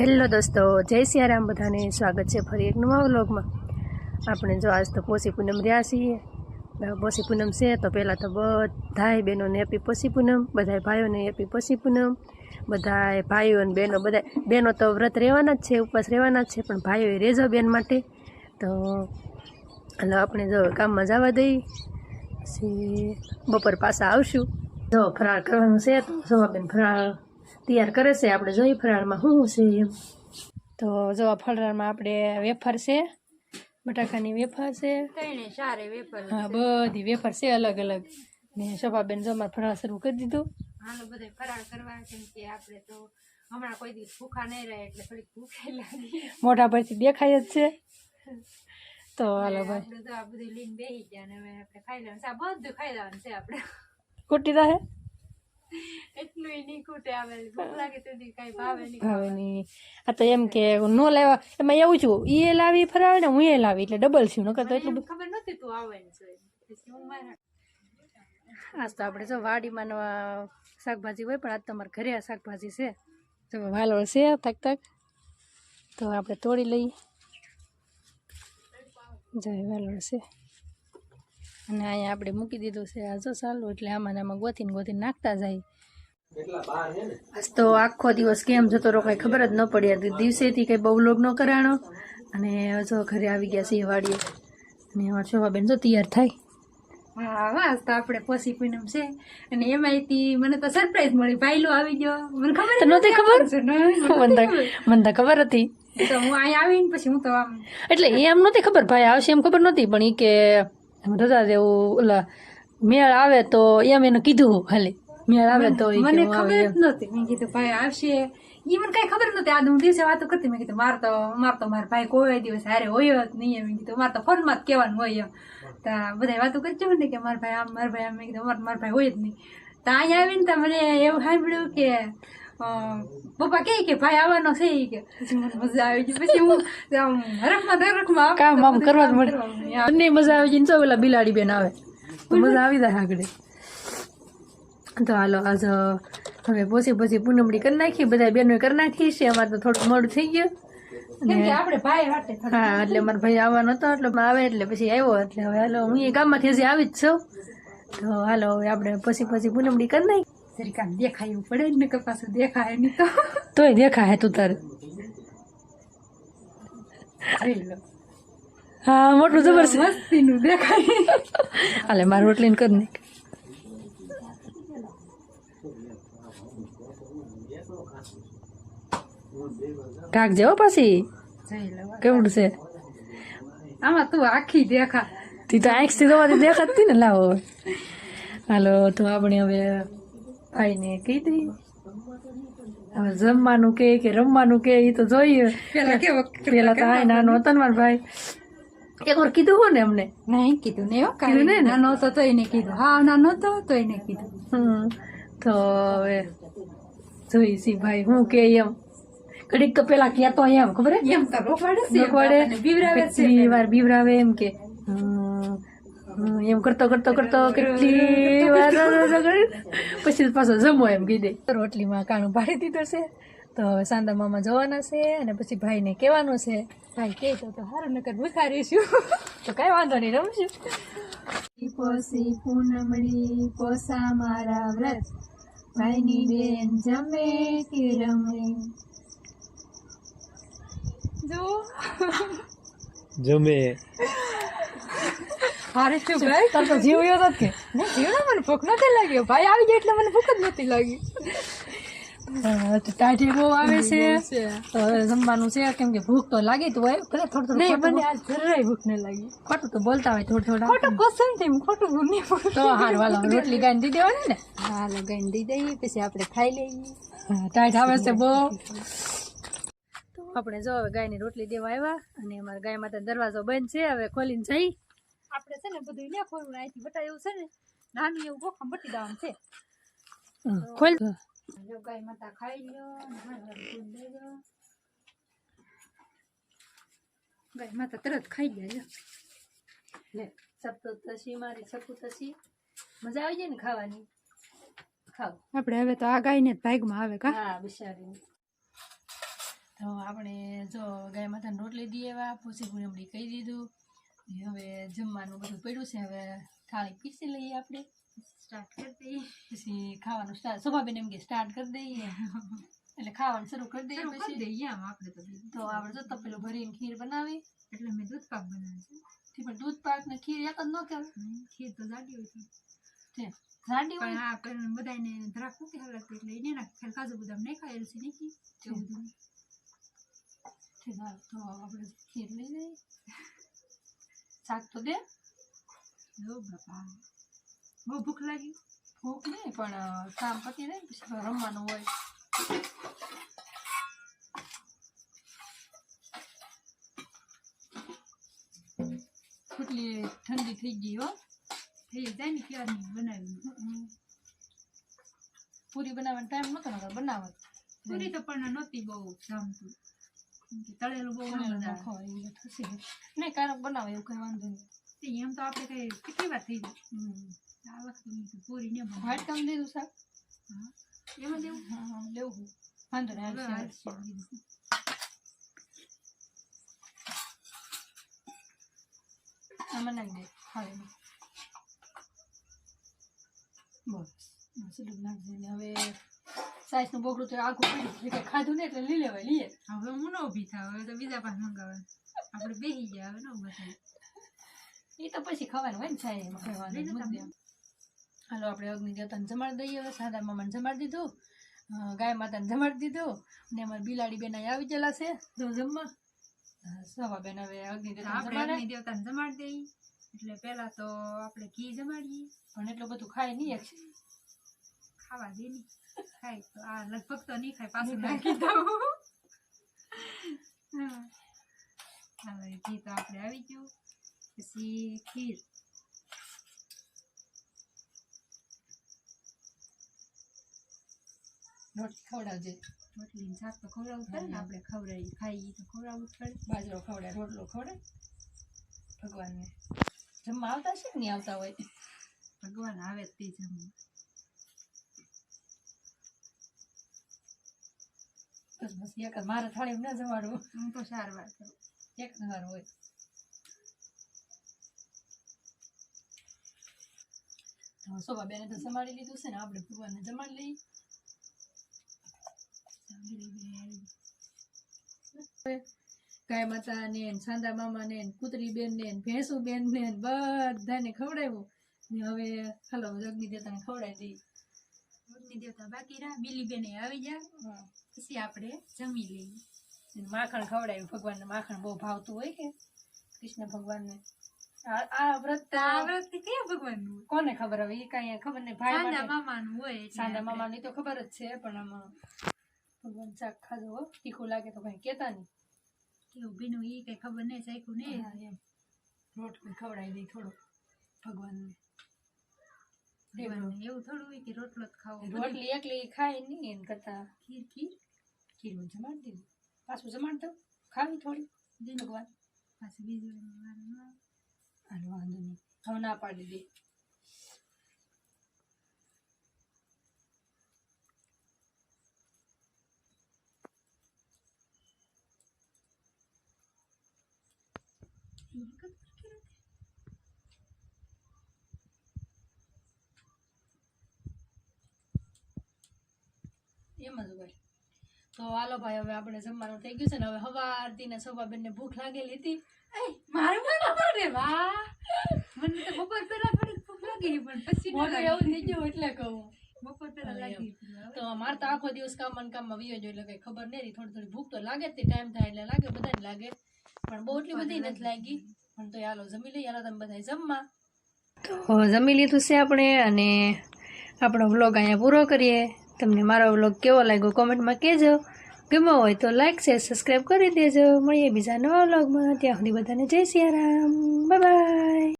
Hello દોસ્તો, જય સિયારામ, બધાને સ્વાગત છે ફરી એક નવા વ્લોગમાં. આપણે જો આજ તો પોષી પૂનમ રહ્યા છીએ. પોષી પૂનમ છે, તો પહેલાં તો બધાય બહેનોને હેપી પોષી પૂનમ, બધાય ભાઈઓને હેપી પોષી પૂનમ, બધાય ભાઈઓ અને બહેનો બધા બહેનો તો વ્રત રહેવાના જ છે, ઉપવાસ રહેવાના જ છે, પણ ભાઈઓએ રહેજો બેન માટે. તો એટલે આપણે જો કામમાં જવા દઈ. પછી બપોર પાછા આવશું. જો ફરાળ કરવાનું છે, તો જવાબેન ફરાળ તૈયાર કરે છે. આપણે જોઈએ ફરાળમાં શું છે. એમ તો જો આ ફરાળમાં આપણે વેફર છે. બટાકાની વેફર છે. ત્રણે ચારે વેફર હા બધી વેફર છે અલગ અલગ. ને શોભાબેન જો અમારે ફરાળ શરૂ કરી દીધું. હાલો બધા ફરાળ કરવા કેમ કે આપણે તો હમણાં કોઈ દિવસ ભૂખા નહીં રહે એટલે થોડીક ભૂખે લાગી. મોઢા પરથી દેખાય જ છે. તો હાલો ભાઈ. તો આ બધું લઈને બેસી ગયા ને હવે આપણે ખાઈ લેવાનું આ બધું ખાઈ લેવાનું છે આપણે. કુટી રહે આ તો એમ કે નો લાવ્યા. એમાં એવું છું એ લાવી ફરાવે ને હું એ લાવી એટલે ડબલ છું નકર તો એટલું ખબર આજ તો આપણે જો વાડીમાં નવા શાકભાજી હોય પણ આજ તમારે ઘરે આ શાકભાજી છે. તો વાલોળ છે તક તક તો આપણે તોડી લઈએ. જાય વાલોળ છે. અને અહીંયા આપણે મૂકી દીધું છે. આ જો ચાલુ એટલે આમાં આમાં ગોથીને ગોથીને નાખતા જાય. આજ તો આખો દિવસ કેમ જતો રહો કાંઈ ખબર જ ન પડી. દિવસેથી કંઈ બહુ લોગ ન કરાણો. અને જો ઘરે આવી ગયા છીએ વાડીએ. અને અમારા શોભાબેન જો તૈયાર થાય. હા વાસ તો આપણે પોસી પૂનમ છે. અને એમાંથી મને તો સરપ્રાઈઝ મળી. ભાઈલો આવી ગયો. મને ખબર તો નહોતી ખબર? મને તો ખબર. હતી. તો હું અહીંયા આવીને પછી હું તો આમ એટલે એમ નહોતી ખબર. ભાઈ આવશે એમ ખબર નહોતી પણ એ કે રજા દેવું એટલે મેળ આવે તો એમ એને કીધું હાલે મેળ આવે તો મને ખબર જ નહોતી. મેં કીધું ભાઈ આવશે. એ મને કઈ ખબર નહોતી. આ હું દિવસે વાતો કરતી. મેં કીધું માર તો માર તો મારા ભાઈ કોઈ દિવસ હારે હોય જ નહીં એમ. મેં કીધું મારે તો ફોનમાં જ કહેવાનું હોય એમ. તા બધા વાતો કરજો ને કે મારા ભાઈ આમ મારા ભાઈ આમ. મેં કીધું મારા મારા ભાઈ હોય જ નહીં. તો અહીંયા આવીને તો મને એવું સાંભળ્યું કે પપ્પા કહે કે ભાઈ આવવાનો છે કે પછી મને મજા આવી ગઈ પછી હું આમ હરખમાં આવતી કામ આમ કરવા જ મળે. બંને મજા આવી જઈને તો પેલા બિલાડી બેન આવે મજા આવી જાય આગળ તો હાલો આજ હવે પોસી પોસી પૂનમડી કરી નાખી બધા બેનો કરી નાખી છે અમારે તો થોડુંક મોડું થઈ ગયું કે આપણે ભાઈ હા એટલે મારા ભાઈ આવવાનો હતો એટલે આવે એટલે પછી આવ્યો એટલે હવે હાલો હું એ ગામમાંથી હજી આવી જ છું તો હાલો હવે આપણે પછી પછી પૂનમડી કરી નાખી જરીક આમ દેખાય પડે ને કે પાછું દેખાય નહીં તો. તોય દેખાય તું તારે. હા મોટું જબરજસ્ત. મસ્તીનું દેખાય. હાલે મારું રોટલીને કરી નાખ. ઢાકજે જેવો પછી? કેવડું છે? આમાં તું આખી દેખા. તી તો આંખથી દવાથી દેખાતી ને લાવો. હાલો તો આપણે હવે ભાઈને દઈએ હવે જમવાનું કે કે રમવાનું કે એ તો જોઈએ. પેલા કેવો પેલા તો આ નાનો હતો ને મારો ભાઈ. એક વાર કીધું હોય ને અમને નહીં કીધું ને એવું કીધું ને? નાનો હતો તો એને કીધું. હા નાનો હતો તોય એને કીધું. હમ તો હવે જોઈ સી ભાઈ હું કે એમ. ઘડીક તો પેલા કહેતો એમ ખબર એમ તો રોકવાડે છે રોકવાડે. બીવરાવે છે વાર બીવરાવે એમ કે હમ, એમ કરતો કરતો કરતો કેટલી વાર પછી પાછો જમો એમ કીધે રોટલીમાં કાણું પાડી દીધો છે તો હવે સાંદા મામા જવાના છે અને પછી ભાઈને કહેવાનું છે ભાઈ કહે તો તો હારું નકર ભૂખારીશું તો કાંઈ વાંધો નહીં રમશું પોસી પૂનમડી પોસા મારા વ્રત ભાઈની બેન જમે કે રમે જો જમે હારે શું ભાઈ? તાર તો જીવ યો તો કે. જીવડા મને ભૂખ નથી લાગ્યો ભાઈ આવી ગયા એટલે મને ભૂખ જ નથી લાગી. ટાઢી બહુ આવે છે. તો જમવાનું છે. કેમ કે ભૂખ તો લાગી તો હોય. ભલે થોડું થોડું મને આજ જરાય ભૂખ નહીં લાગી. ખોટું તો બોલતા હોય થોડું થોડું. ખોટું પસંદ થઈ ખોટું ભૂખ નહીં તો હાર વાલો રોટલી ગાઈને દીધી હોય ને. હાલો લગાઈને દઈ દઈએ પછી આપણે ખાઈ લઈએ. ટાઢ ટાઈટ આવે છે બહુ. તો આપણે જો હવે ગાયની રોટલી દેવા આવ્યા અને અમારા ગાય માતા દરવાજો બંધ છે હવે ખોલીને જઈ. આપણે છે ને બધું લે ખોલું અહીંથી બટા એવું છે ને નાનું એવું ગોખમ બટી દેવાનું છે. ખોલ. જો ગાય માતા ખાઈ લ્યો ગાય માતા તરત ખાઈ જાય લે સપ્તશી મારી સપુતશી મજા આવી જાય ને ખાવાની? ખાવ. આપણે હવે તો આ ગાયને જ ભાગમાં આવે કા? હા બિચારી તો આપણે જો ગાય માતાને રોટલી દઈએ એવા પૂછી પૂનમડી કહી દીધું. હવે જમવાનું બધું પડ્યું છે. હવે થાળી પીસી લઈએ આપણે. સ્ટાર્ટ કરી દઈએ. પછી ખાવાનું સ્ટાર્ટ શોભાબેન એમ કે સ્ટાર્ટ કરી દઈએ. એટલે ખાવાનું શરૂ કરી દઈએ શરૂ કરી પછી. દઈએ આમ આપણે તો બીજું. તો આપણે જો તપેલું ભરીને ખીર બનાવી. એટલે મેં દૂધ પાક બનાવ્યું છે. તે પણ દૂધ પાક ને ખીર એક જ ન કહેવાય. હમ, ખીર તો જાડી હોય છે. છે જાડી પણ હોય. આ પણ બધાને ધરાક નથી હલાવતી એટલે એને નાખ ખાલી કાજુ બદામ નહીં ખાયેલ છે નહીં એવું બધું. છે હા, તો આપણે ખીર લઈ લઈએ. શાક તો દે. બહુ ભૂખ લાગી. ભૂખ નહીં પણ કામ પતી જાય પછી રમવાનું હોય. કેટલી ઠંડી થઈ ગઈ હો. થઈ જાય ને ક્યારની બનાવી? પૂરી બનાવવાનો ટાઈમ નતો બનાવત. પૂરી તો પણ નહોતી બહુ જામતું. તળેલું બહુ. થશે. નહીં કારક બનાવે એવું કઈ વાંધો નહીં. એમ તો આપણે કઈ કેટલી વાર થઈ હમ. આ વખતે પૂરી ને વ્હાઈટ કામ દીધું શાક એમાં લેવું હા લેવું વાંધો નહીં હવે. આમાં નાખી દે થાળીમાં બસ. બસ નાખી દે હવે સાઈઝનું બોકડું તો આખું પડ્યું જે ખાધું ને એટલે લઈ લેવાય લઈએ. હવે હું ન ઊભી થાવ હવે તો બીજા પાસે મંગાવે આપણે બેસી ગયા હવે ન ઊભા એ તો પછી ખાવાનું હોય ને સાહેબ. તમે. હાલો આપણે અગ્નિ દેવતાને જમાડી દઈએ. હવે સાદા મામાને જમાડી દીધું. ગાય માતાને જમાડી દીધું. ને અમારી બિલાડી બેન આવી ગયેલા છે. તો જમવા. સવા બેન હવે અગ્નિ દેવતાને જમાડી. દઈ એટલે પેલા તો આપણે ઘી જમાડીએ. પણ એટલું બધું ખાય નહીં એક. ખાવા દે ને ખાય તો આ લગભગ તો નહીં ખાય પાછું નાખી દઉં હવે ઘી તો આપણે આવી ગયું પછી ખીર રોટલી ખવડાવજે રોટલી શાક તો ખવડાવવું પડે ને આપણે ખવડાવી ખાઈ તો ખવડાવવું પડે બાજરો ખવડાય રોટલો ખવડાય ભગવાનને જમવા આવતા છે કે નહીં આવતા હોય ભગવાન આવે તે જમવું બસ બસ એક મારે થાળી ના જમાડવું. હું તો ચાર વાર કરું. એક વાર હોય. શોભા બેને તો જમાડી લીધું છે ને આપણે ભગવાનને જમાડી લઈ ગાય માતા ને સાંદા મામા ને કુતરી બેન ને ભેંસુ બેન ને બધાને ખવડાવ્યું. ને હવે હાલો અગ્નિ દેવતાને ખવડાવી દઈએ. અગ્નિ દેતા બાકી રા બીલી બેને આવી જાય પછી આપણે જમી લઈએ. માખણ ખવડાવ્યું ભગવાનને માખણ બહુ ભાવતું હોય કે? કૃષ્ણ ભગવાનને. આ વ્રત આ વ્રત કયા ભગવાનનું કોને ખબર હવે? એ કઈ ખબર નહીં. ભાઈ સાંદા મામાનું હોય સાંદા મામાની તો ખબર જ છે પણ આમાં ભગવાન શાક ખાધો તીખું લાગે તો કઈ કેતા નહીં. કેવું ભીનું એ કઈ ખબર નહીં ચાખ્યું નહીં? એમ. રોટ કોઈ ખવડાવી દઈ થોડો ભગવાનને. એવું થોડું હોય કે રોટલો જ ખાવો. રોટલી એકલી ખાય નહીં એમ કરતા. ખીર ખીર? ખીરમાં જમાડી દીધું પાછું જમાડ દઉં. ખાવી થોડી. જય ભગવાન. પાછું બીજું એનું વારું ન આવે. હાલો વાંધો નહીં. હવે ના પાડી દે. Thank ખબર એમ જ હોય. તો હાલો ભાઈ હવે આપણે જમવાનું થઈ ગયું છે ને હવે હવારથી ને ને ભૂખ લાગેલી હતી. એય, મને પડે વાહ મને તો બપોર પહેલા થોડીક ભૂખ લાગી પણ પછી ન એવું થઈ ગયું એટલે કહું. બપોર પહેલા લાગી તો મારે તો આખો દિવસ કામમાં ને કામમાં વિયો એટલે કઈ ખબર નહીં રહી. થોડી થોડી ભૂખ તો લાગે જ તે ટાઈમ થાય એટલે લાગે બધાને લાગે. પણ બહુ એટલી બધી નથી લાગી. પણ તો હાલો જમી લઈએ હાલો તમે બધા જમવા. તો જમી લીધું છે આપણે અને આપણો વ્લોગ અહીંયા પૂરો કરીએ. તમને મારો વ્લોગ કેવો લાગ્યો કોમેન્ટમાં કહેજો. ગમ્યો હોય તો લાઈક શેર સબસ્ક્રાઈબ કરી દેજો. મળીએ બીજા નવા વ્લોગમાં ત્યાં સુધી બધાને જય સિયારામ બાય